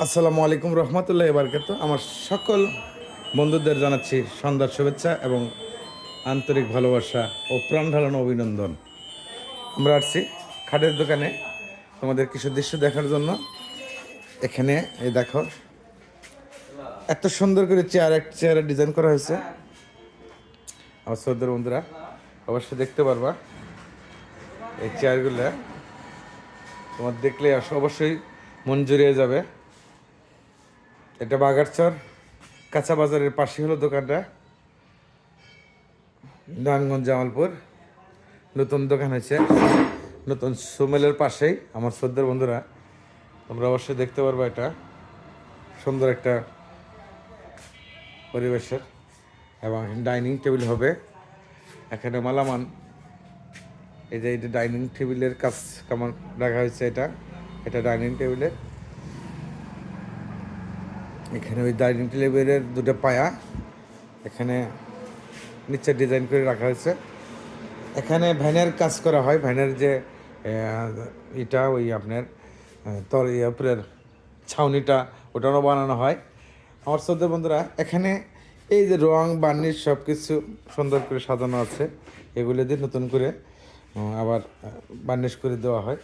আসসালামু আলাইকুম রহমতুল্লাহ এবারকাত আমার সকল বন্ধুদের জানাচ্ছি সন্ধ্যার শুভেচ্ছা এবং আন্তরিক ভালোবাসা ও প্রাণ ঢালানো অভিনন্দন। আমরা আসছি খাটের দোকানে তোমাদের কিছু দৃশ্য দেখার জন্য। এখানে, এই দেখো, এত সুন্দর করে চেয়ার, এক চেয়ারে ডিজাইন করা হয়েছে। আমার শ্রদ্ধার বন্ধুরা, অবশ্যই দেখতে পারবা। এই চেয়ারগুলো তোমার দেখলে অবশ্যই মন জুড়িয়ে যাবে। এটা বাগারচর। কাঁচা বাজারের পাশে হলো দোকানটা। নারায়ণগঞ্জ জামালপুর। নতুন দোকান হয়েছে। নতুন সুমেলের পাশেই। আমার শ্রদ্ধার বন্ধুরা, তোমরা অবশ্যই দেখতে পারব এটা। সুন্দর একটা পরিবেশের এবং ডাইনিং টেবিল হবে। এখানে মালামান এই যে এটা ডাইনিং টেবিলের কাজ কেমন রাখা হয়েছে এটা। এটা ডাইনিং টেবিলের। এখানে ওই ডাইনিং টেবিলের দুটো পায়া, এখানে নিচে ডিজাইন করে রাখা হয়েছে। এখানে ভ্যানের কাজ করা হয়, ভ্যানের যে এটা ওই আপনার তর ইয়ে উপরের ছাউনিটা, ওটারও বানানো হয়। আমার শ্রদ্ধা বন্ধুরা, এখানে এই যে রং, বার্নিশ সব কিছু সুন্দর করে সাজানো আছে। এগুলো দিয়ে নতুন করে আবার বার্নিশ করে দেওয়া হয়।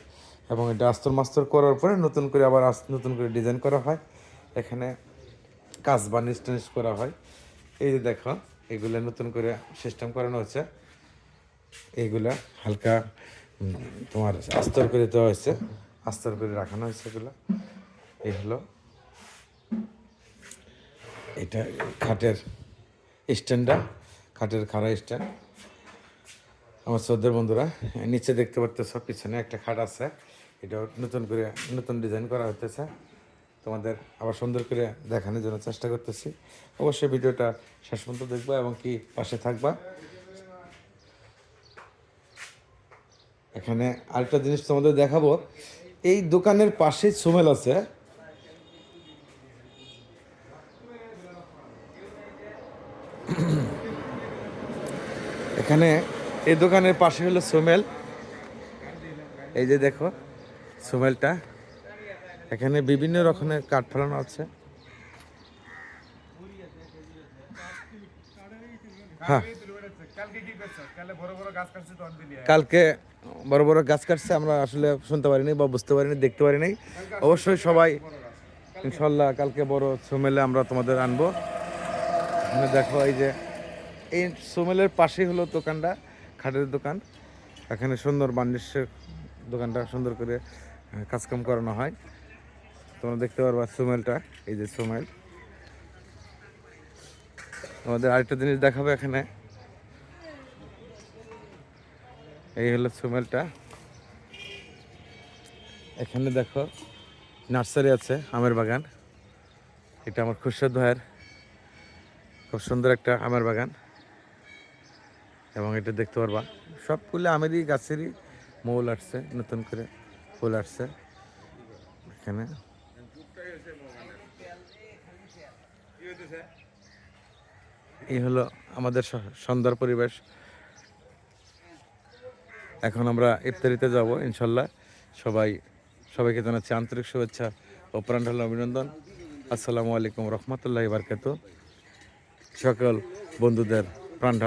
এবং এটা আস্তর মাস্তর করার পরে নতুন করে আবার নতুন করে ডিজাইন করা হয়। এখানে কাজ বার্নিশ টার্নিশ করা হয়। এই যে দেখো, এগুলো নতুন করে সিস্টেম করানো হচ্ছে। এইগুলা হালকা তোমার আস্তর করে দেওয়া হয়েছে। আস্তর করে রাখানো হয়েছে এগুলো। এই হলো এটা খাটের স্ট্যান্ডটা, খাটের খাড়া স্ট্যান্ড। আমার শ্রদ্ধার বন্ধুরা, নিচে দেখতে পারতেছ, পিছনে একটা খাট আছে। এটা নতুন করে, নতুন ডিজাইন করা হতেছে তোমাদের আবার সুন্দর করে দেখানোর জন্য চেষ্টা করতেছি। অবশ্যই ভিডিওটা শেষ পর্যন্ত দেখবা এবং কি পাশে থাকবা। এখানে আরেকটা জিনিস তোমাদের দেখাবো। এই দোকানের পাশেই সুমেল আছে। এখানে এই দোকানের পাশে হলো সোমেল। এই যে দেখো, সোমেলটা। এখানে বিভিন্ন রকমের কাঠ ফেলানো আছে। হ্যাঁ। কালকে বড় বড় গাছ কাটছে আমরা আসলে শুনতে পারিনি বা বুঝতে পারিনি দেখতে পারিনি। অবশ্যই সবাই ইনশাল্লাহ কালকে বড় সোমেলে আমরা তোমাদের আনব। দেখো এই যে এই সোমেলের পাশেই হলো দোকানটা খাটের দোকান। এখানে সুন্দর বার্নিশের দোকানটা সুন্দর করে আহ, কাজকাম করানো হয়। তোমরা দেখতে পারবা সোমেলটা, এই যে সোমেল। তোমাদের আরেকটা জিনিস দেখাবো এখানে। এই হলো সুমেলটা। এখানে দেখো, নার্সারি আছে, আমের বাগান। এটা আমার খুরশেদ ভাইয়ের খুব সুন্দর একটা আমের বাগান। এবং এটা দেখতে পারবা সবগুলো আমেরই, গাছেরই মৌল আসছে, নতুন করে ফুল আসছে। এখানে এই হলো আমাদের সন্ধ্যার পরিবেশ। এখন আমরা ইফতারিতে যাব, ইনশাল্লাহ। সবাই, সবাইকে জানাচ্ছি আন্তরিক শুভেচ্ছা ও প্রাণ ঢালা অভিনন্দন। আসসালামু আলাইকুম রহমতুল্লাহ বারকাত সকল বন্ধুদের প্রাণ ঢালা